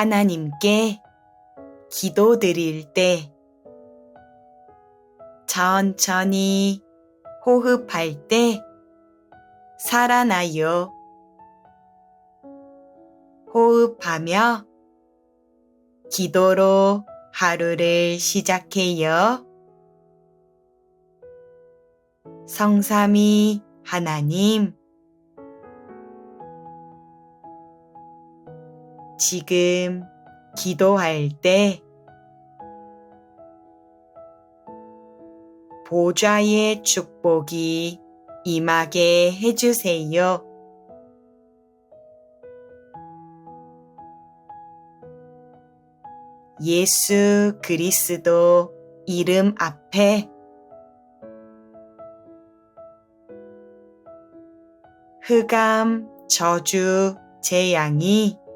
하나님께 기도드릴 때 천천히 호흡할 때 살아나요. 호흡하며 기도로 하루를 시작해요. 성삼이 하나님, 지금 기도할 때 보좌의 축복이 임하게 해주세요. 예수 그리스도 이름 앞에 흑암, 저주, 재앙이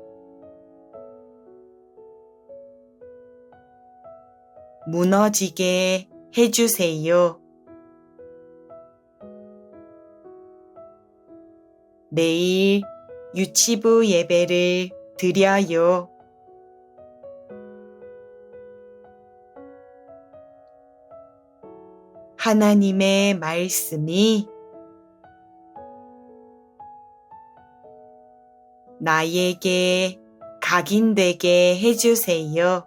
무너지게 해주세요. 내일 유치부 예배를 드려요. 하나님의 말씀이 나에게 각인되게 해주세요.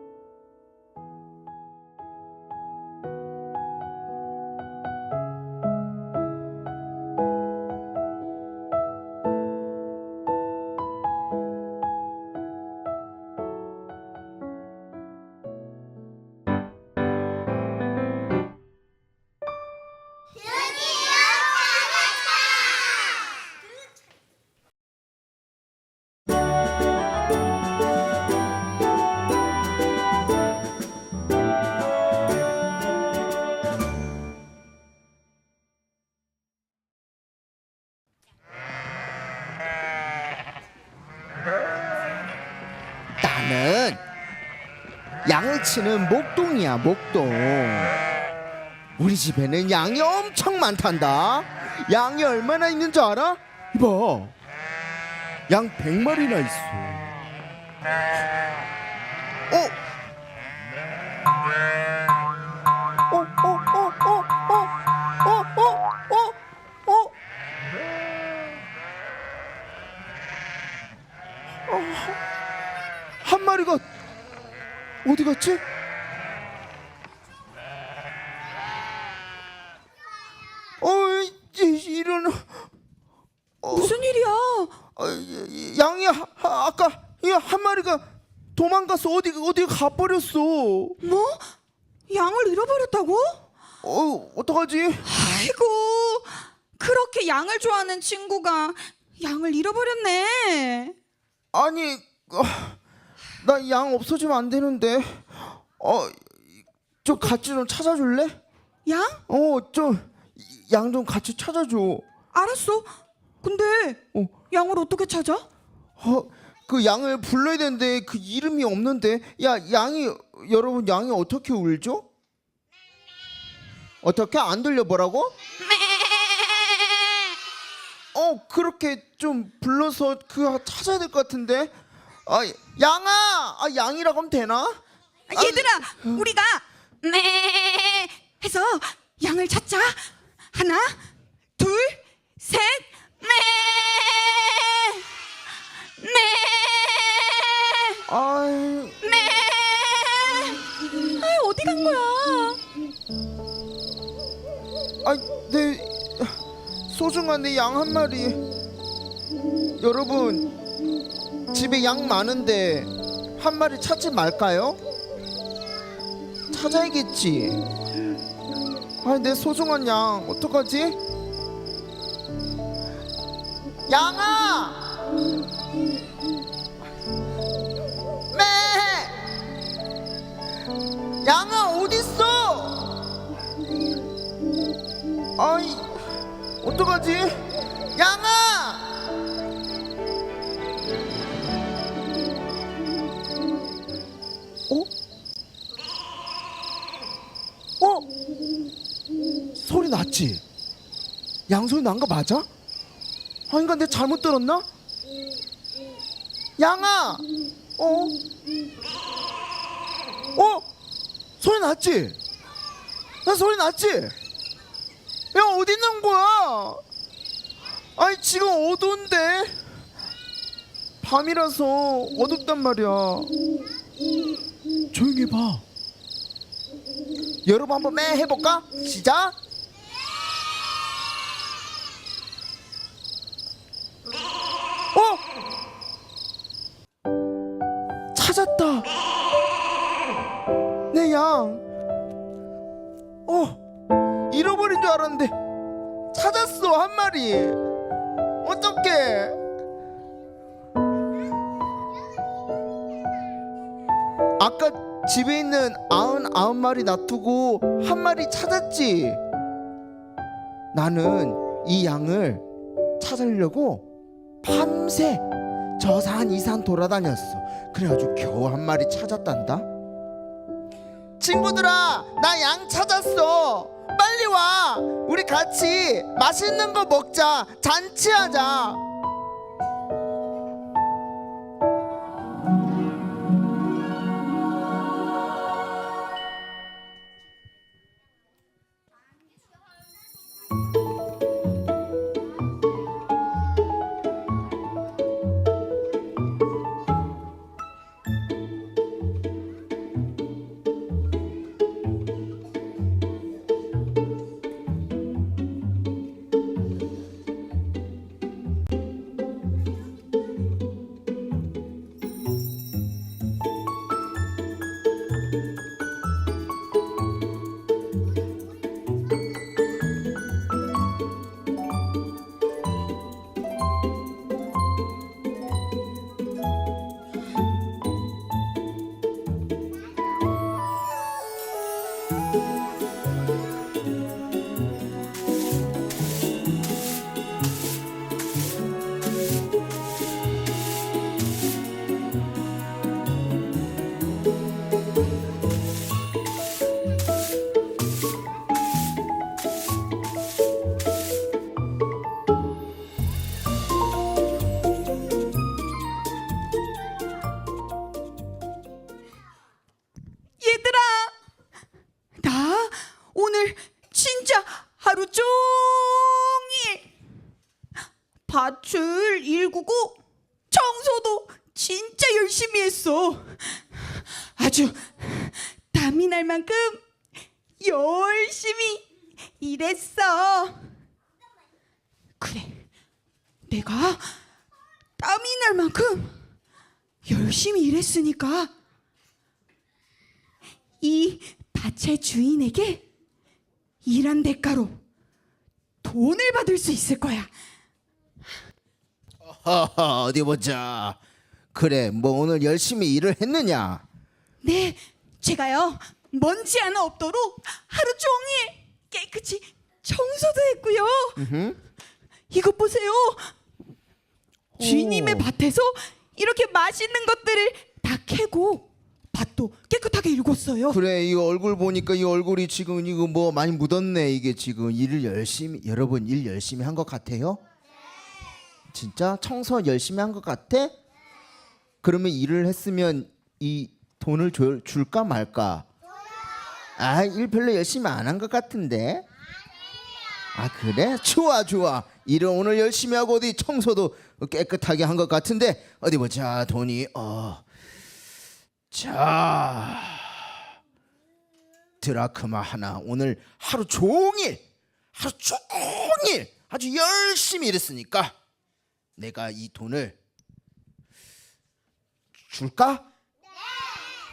치는 목동이야 목동 우리 집에는 양이 엄청 많단다 양이 얼마나 있는 줄 알아? 이봐 양 100마리나 있어 어? 어디 갔지? 어 이 이- 이런 어, 무슨 일이야? 어, 이- 이- 양이 하, 하- 아까 이 한 마리가 도망가서 어디 어디 가버렸어. 뭐? 양을 잃어버렸다고? 어 어떡하지? 아이고, 그렇게 양을 좋아하는 친구가 양을 잃어버렸네. 아니 나 양 없어지면 안 되는데. 어 좀 같이 좀 찾아줄래? 양? 어 좀 양 좀 같이 찾아줘. 알았어. 근데 어. 양을 어떻게 찾아? 어, 그 양을 불러야 되는데 그 이름이 없는데 야 양이 여러분 양이 어떻게 울죠? 어떻게 안 들려 보라고? 어 그렇게 좀 불러서 그 찾아야 될 것 같은데 아 양아 아 양이라고 하면 되나? 아, 얘들아, 우리가 네 해서 양을 찾자. 하나, 둘, 셋, 네, 네, 아이 네. 아, 어디 간 거야? 아 내 소중한 내 양 한 마리 여러분 집에 양 많은데 한 마리 찾지 말까요? 찾아야겠지 아 내 소중한 양 어떡하지? 양아 매 양아 어딨어? 아이 어떡하지? 양아! 났지? 양 소리 난거 맞아? 아닌가 내가 잘못 들었나? 양아! 어? 어? 소리 났지? 나 소리 났지? 야 어디 있는 거야? 아니 지금 어두운데 밤이라서 어둡단 말이야 조용히 해봐 여러분 한번 매 해볼까? 시작 찾았다 내 양. 어, 잃어버린 줄 알았는데 찾았어 한 마리. 어떡해? 아까 집에 있는 아흔 아홉 마리 놔두고 한 마리 찾았지. 나는 이 양을 찾으려고 밤새 저 산 이 산 돌아다녔어. 그래가지고 겨우 한 마리 찾았단다. 친구들아, 나 양 찾았어. 빨리 와. 우리 같이 맛있는 거 먹자. 잔치하자. 하루 종일 밭을 일구고 청소도 진짜 열심히 했어. 아주 땀이 날 만큼 열심히 일했어. 그래, 내가 땀이 날 만큼 열심히 일했으니까 이 밭의 주인에게 일한 대가로 돈을 받을 수 있을 거야. 하하 어디 보자. 그래 뭐 오늘 열심히 일을 했느냐? 네, 제가요 먼지 하나 없도록 하루 종일 깨끗이 청소도 했고요. 이것 보세요. 주인님의 오. 밭에서 이렇게 맛있는 것들을 다 캐고 밭도 깨끗하게 일궜어요. 그래 이 얼굴 보니까 이 얼굴이 지금 이거 뭐 많이 묻었네 이게 지금 일을 열심히 여러분 일 열심히 한 것 같아요? 진짜 청소 열심히 한 것 같아? 그러면 일을 했으면 이 돈을 줄, 줄까 말까? 아 일 별로 열심히 안 한 것 같은데? 아 그래? 좋아 좋아 일을 오늘 열심히 하고 어디 청소도 깨끗하게 한 것 같은데 어디 보자 돈이 어. 자 드라크마 하나 오늘 하루 종일 하루 종일 아주 열심히 일했으니까 내가 이 돈을 줄까?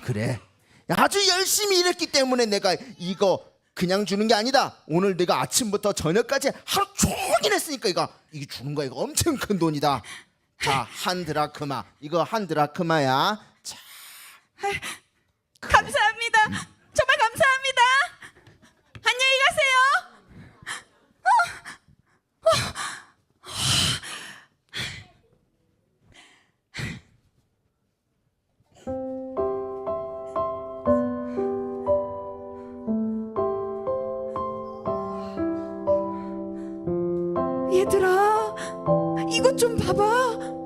그래. 아주 열심히 일했기 때문에 내가 이거 그냥 주는 게 아니다. 오늘 내가 아침부터 저녁까지 하루 종일 했으니까 이거 이게 주는 거야. 이거 엄청 큰 돈이다. 자 한 드라크마. 이거 한 드라크마야. 자 감사합니다. 정말 감사합니다. 안녕히 가세요. 얘들아, 이것 좀 봐봐.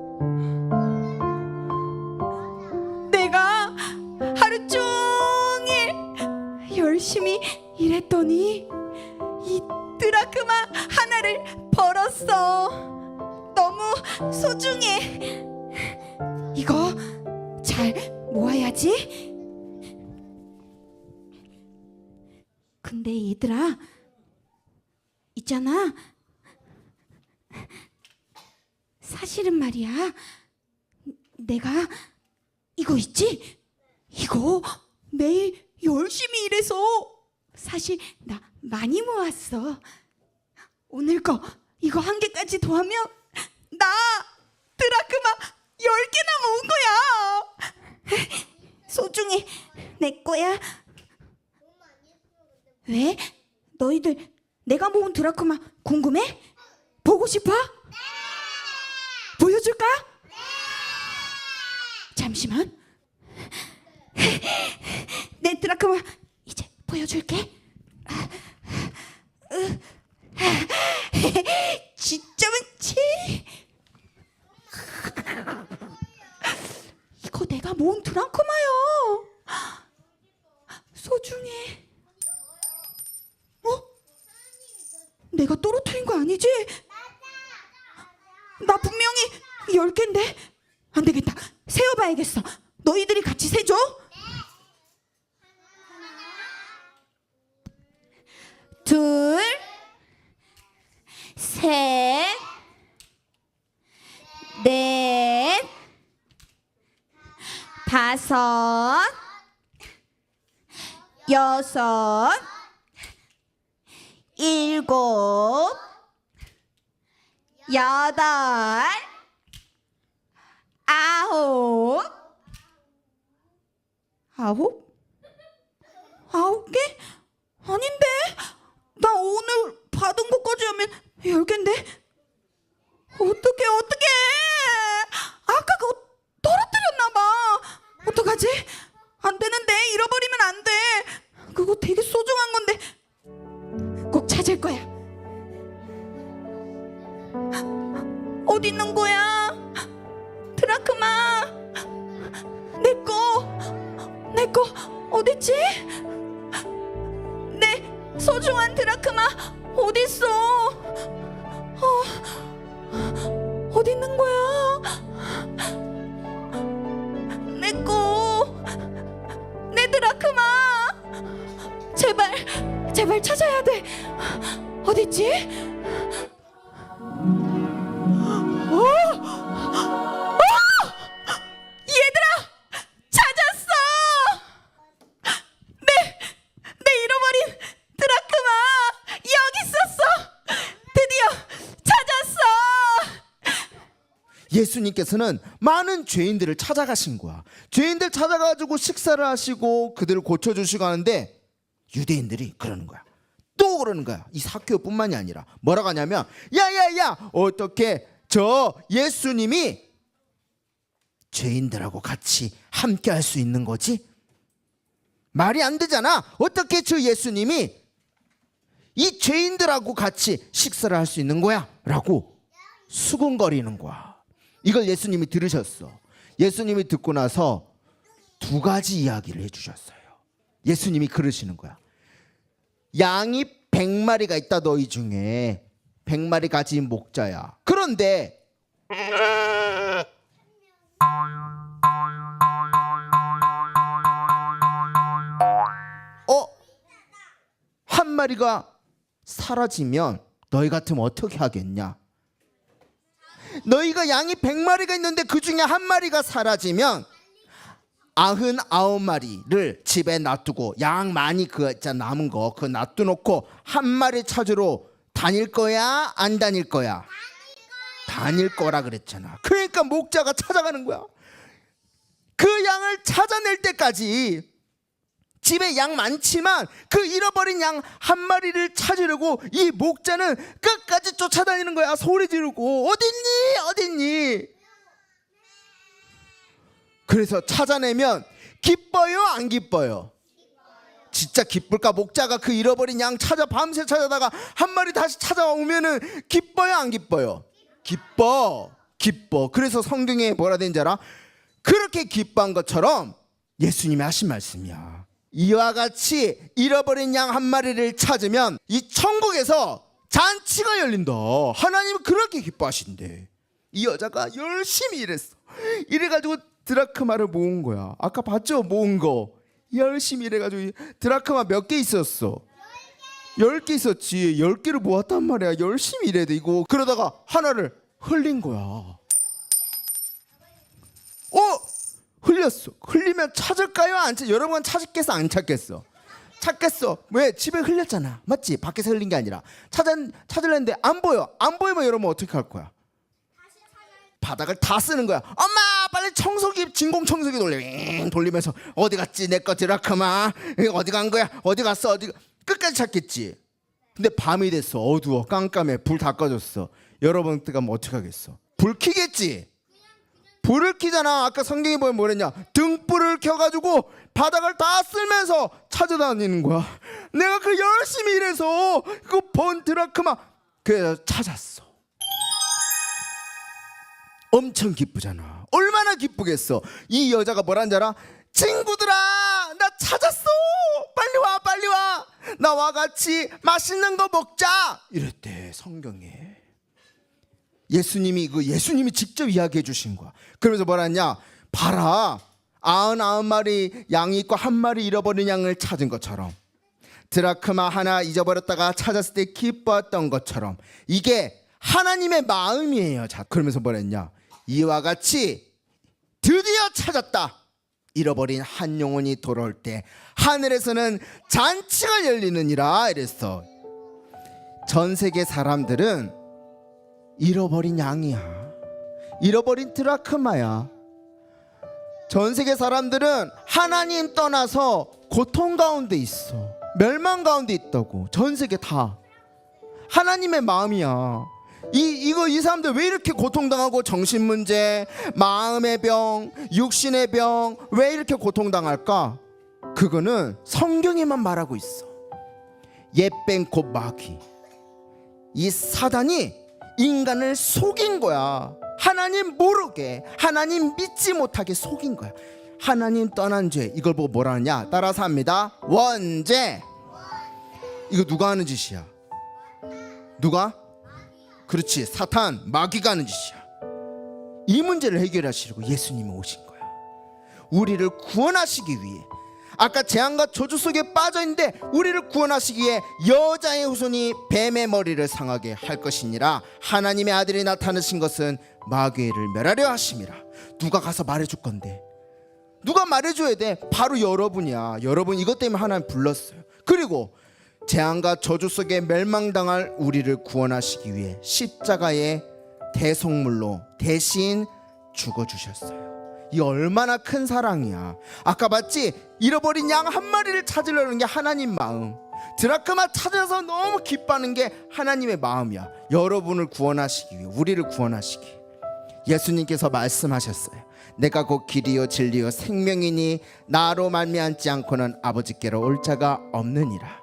소중해. 이거 잘 모아야지. 근데 얘들아, 있잖아. 사실은 말이야. 내가 이거 있지? 이거 매일 열심히 일해서 사실 나 많이 모았어. 오늘 거 이거 한 개까지 더하면 나 드라크마 열 개나 모은 거야. 소중해. 내 거야. 왜? 너희들 내가 모은 드라크마 궁금해? 보고 싶어? 보여줄까? 잠시만. 내 드라크마 이제 보여줄게. 진짜 많지? 이거 내가 모은 드라크마야. 소중해. 어? 내가 떨어뜨린 거 아니지? 나 분명히 열 개인데 안 되겠다. 세어봐야겠어. 너희들이 같이 세줘. 둘, 다섯, 여섯, 일곱, 여덟, 아홉, 아홉? 아홉 개? 아닌데? 찾아야 돼. 어딨지? 어? 어? 얘들아! 찾았어! 내, 내 잃어버린 드라크마 여기 있었어! 드디어 찾았어! 예수님께서는 많은 죄인들을 찾아가신 거야. 죄인들 찾아가지고 식사를 하시고 그들을 고쳐주시고 하는데 유대인들이 그러는 거야. 또 그러는 거야. 이 사교뿐만이 아니라 뭐라고 하냐면 야야야 어떻게 저 예수님이 죄인들하고 같이 함께 할 수 있는 거지? 말이 안 되잖아. 어떻게 저 예수님이 이 죄인들하고 같이 식사를 할 수 있는 거야? 라고 수군거리는 거야. 이걸 예수님이 들으셨어. 예수님이 듣고 나서 두 가지 이야기를 해주셨어요. 예수님이 그러시는 거야. 양이 백 마리가 있다 너희 중에 백 마리 가진 목자야. 그런데 어? 한 마리가 사라지면 너희 같으면 어떻게 하겠냐? 너희가 양이 백 마리가 있는데 그 중에 한 마리가 사라지면 아흔 아홉 마리를 집에 놔두고 양 많이 그 남은 거 그 놔두놓고 한 마리 찾으러 다닐 거야? 안 다닐 거야? 다닐 거라 그랬잖아. 그러니까 목자가 찾아가는 거야. 그 양을 찾아낼 때까지 집에 양 많지만 그 잃어버린 양 한 마리를 찾으려고 이 목자는 끝까지 쫓아다니는 거야. 소리 지르고. 어딨니? 어딨니 그래서 찾아내면 기뻐요 안 기뻐요? 진짜 기쁠까? 목자가 그 잃어버린 양 찾아 밤새 찾아다가 한 마리 다시 찾아오면은 기뻐요 안 기뻐요? 기뻐 기뻐. 그래서 성경에 뭐라 되는지 알아? 그렇게 기뻐한 것처럼 예수님이 하신 말씀이야. 이와 같이 잃어버린 양 한 마리를 찾으면 이 천국에서 잔치가 열린다. 하나님은 그렇게 기뻐하신대. 이 여자가 열심히 일했어. 이래가지고 드라크마를 모은 거야. 아까 봤죠? 모은 거. 열심히 일해가지고 이 드라크마 몇 개 있었어? 열개 있었지. 열 개를 모았단 말이야. 열심히 일해야 돼 이거. 그러다가 하나를 흘린 거야. 어? 흘렸어. 흘리면 찾을까요? 안 찾? 여러분 찾겠어? 안 찾겠어? 찾겠어. 왜? 집에 흘렸잖아. 맞지? 밖에서 흘린 게 아니라. 찾은 찾으려는데 안 보여. 안 보이면 여러분 어떻게 할 거야? 바닥을 다 쓰는 거야. 엄마 빨리 청소기 진공 청소기 돌려 윙 돌리면서 어디 갔지 내 거 드라크마 어디 간 거야 어디 갔어 어디 가- 끝까지 찾겠지. 근데 밤이 됐어 어두워 깜깜해 불 다 꺼졌어. 여러분 뜨가면 어떻게 하겠어? 불 켜겠지. 불을 켜잖아. 아까 성경에 보면 뭐랬냐? 등불을 켜가지고 바닥을 다 쓸면서 찾아다니는 거야. 내가 그 열심히 일해서 그번 드라크마 그래서 찾았어. 엄청 기쁘잖아. 얼마나 기쁘겠어. 이 여자가 뭐라는 알아? 친구들아, 나 찾았어. 빨리 와, 빨리 와. 나와 같이 맛있는 거 먹자. 이랬대 성경에. 예수님이 그 예수님이 직접 이야기해 주신 거야. 그러면서 뭐라냐? 봐라. 아흔 아홉 마리 양이 있고 한 마리 잃어버린 양을 찾은 것처럼 드라크마 하나 잊어버렸다가 찾았을 때 기뻐했던 것처럼 이게 하나님의 마음이에요. 자, 그러면서 뭐랬냐? 이와 같이 드디어 찾았다. 잃어버린 한 영혼이 돌아올 때 하늘에서는 잔치가 열리느니라 이랬어. 전 세계 사람들은 잃어버린 양이야. 잃어버린 드라크마야. 전 세계 사람들은 하나님 떠나서 고통 가운데 있어. 멸망 가운데 있다고. 전 세계 다. 하나님의 마음이야. 이 이거 이 사람들 왜 이렇게 고통당하고 정신 문제, 마음의 병, 육신의 병 왜 이렇게 고통당할까? 그거는 성경에만 말하고 있어. 곧 마귀. 이 사단이 인간을 속인 거야. 하나님 모르게, 하나님 믿지 못하게 속인 거야. 하나님 떠난 죄 이걸 보고 뭐라 하냐? 따라서 합니다. 원죄. 이거 누가 하는 짓이야? 누가? 그렇지. 사탄 마귀가 하는 짓이야. 이 문제를 해결하시려고 예수님이 오신 거야. 우리를 구원하시기 위해. 아까 재앙과 저주 속에 빠져 있는데 우리를 구원하시기 위해 여자의 후손이 뱀의 머리를 상하게 할 것이니라. 하나님의 아들이 나타나신 것은 마귀를 멸하려 하심이라. 누가 가서 말해줄 건데? 누가 말해줘야 돼? 바로 여러분이야. 여러분 이것 때문에 하나님 불렀어요. 그리고 재앙과 저주 속에 멸망당할 우리를 구원하시기 위해 십자가의 대속물로 대신 죽어 주셨어요. 이 얼마나 큰 사랑이야. 아까 봤지? 잃어버린 양 한 마리를 찾으려는 게 하나님 마음. 드라크마 찾아서 너무 기뻐하는 게 하나님의 마음이야. 여러분을 구원하시기 위해, 우리를 구원하시기. 예수님께서 말씀하셨어요. 내가 곧 길이요 진리요 생명이니 나로 말미암지 않고는 아버지께로 올 자가 없느니라.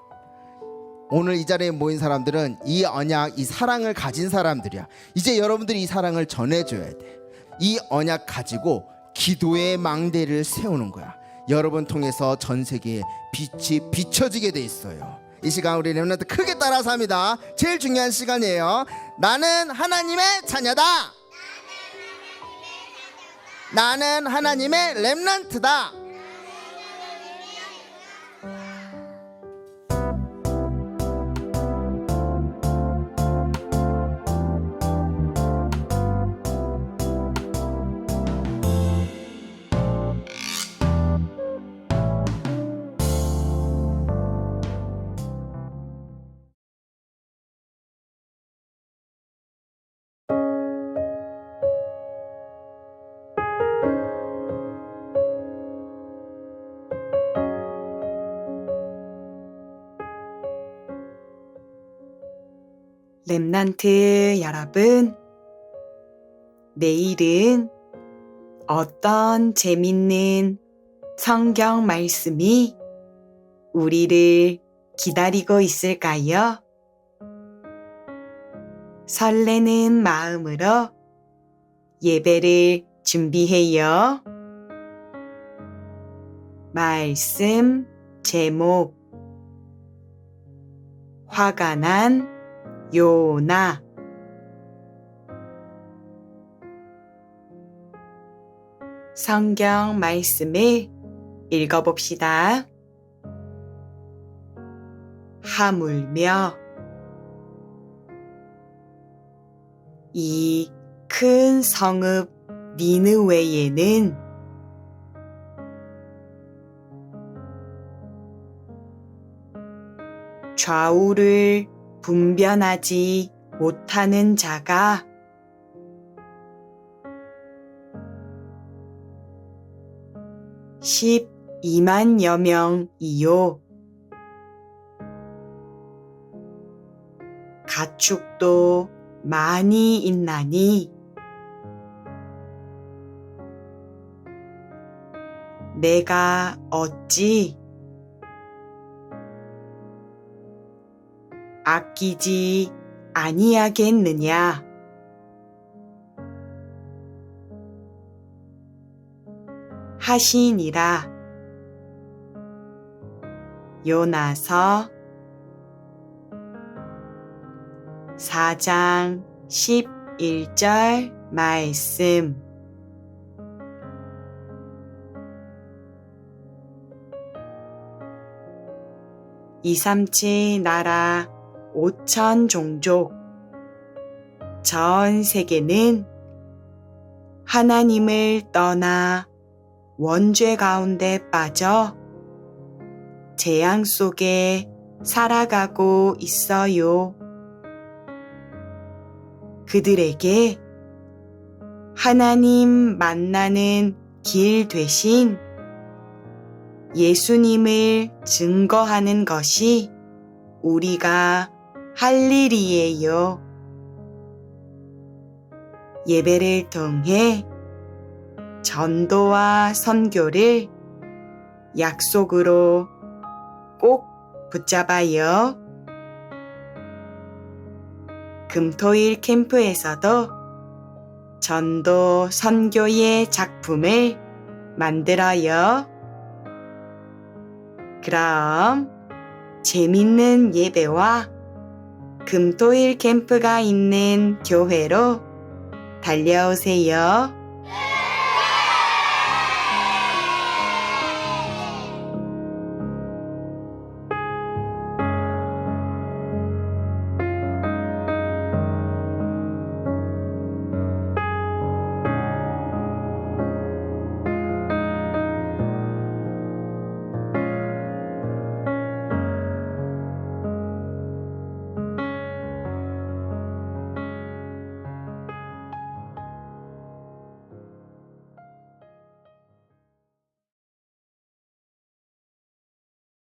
오늘 이 자리에 모인 사람들은 이 언약, 이 사랑을 가진 사람들이야. 이제 여러분들이 이 사랑을 전해줘야 돼. 이 언약 가지고 기도의 망대를 세우는 거야. 여러분 통해서 전 세계에 빛이 비춰지게 돼 있어요. 이 시간 우리 렘넌트 크게 따라서 합니다. 제일 중요한 시간이에요. 나는 하나님의 자녀다. 나는 하나님의 렘넌트다. 랩난트 여러분, 내일은 어떤 재밌는 성경 말씀이 우리를 기다리고 있을까요? 설레는 마음으로 예배를 준비해요. 말씀 제목 화가 난 요나 성경 말씀을 읽어봅시다. 하물며 이 큰 성읍 니느웨에는 좌우를 분변하지 못하는 자가 십이만여 명이요. 가축도 많이 있나니 내가 어찌 아끼지 아니하겠느냐? 하시니라. 요나서 4장 11절 말씀. 이삼치 나라 오천 종족 전 세계는 하나님을 떠나 원죄 가운데 빠져 재앙 속에 살아가고 있어요. 그들에게 하나님 만나는 길 대신 예수님을 증거하는 것이 우리가 할 일이에요. 예배를 통해 전도와 선교를 약속으로 꼭 붙잡아요. 금토일 캠프에서도 전도 선교의 작품을 만들어요. 그럼 재밌는 예배와 금토일 캠프가 있는 교회로 달려오세요.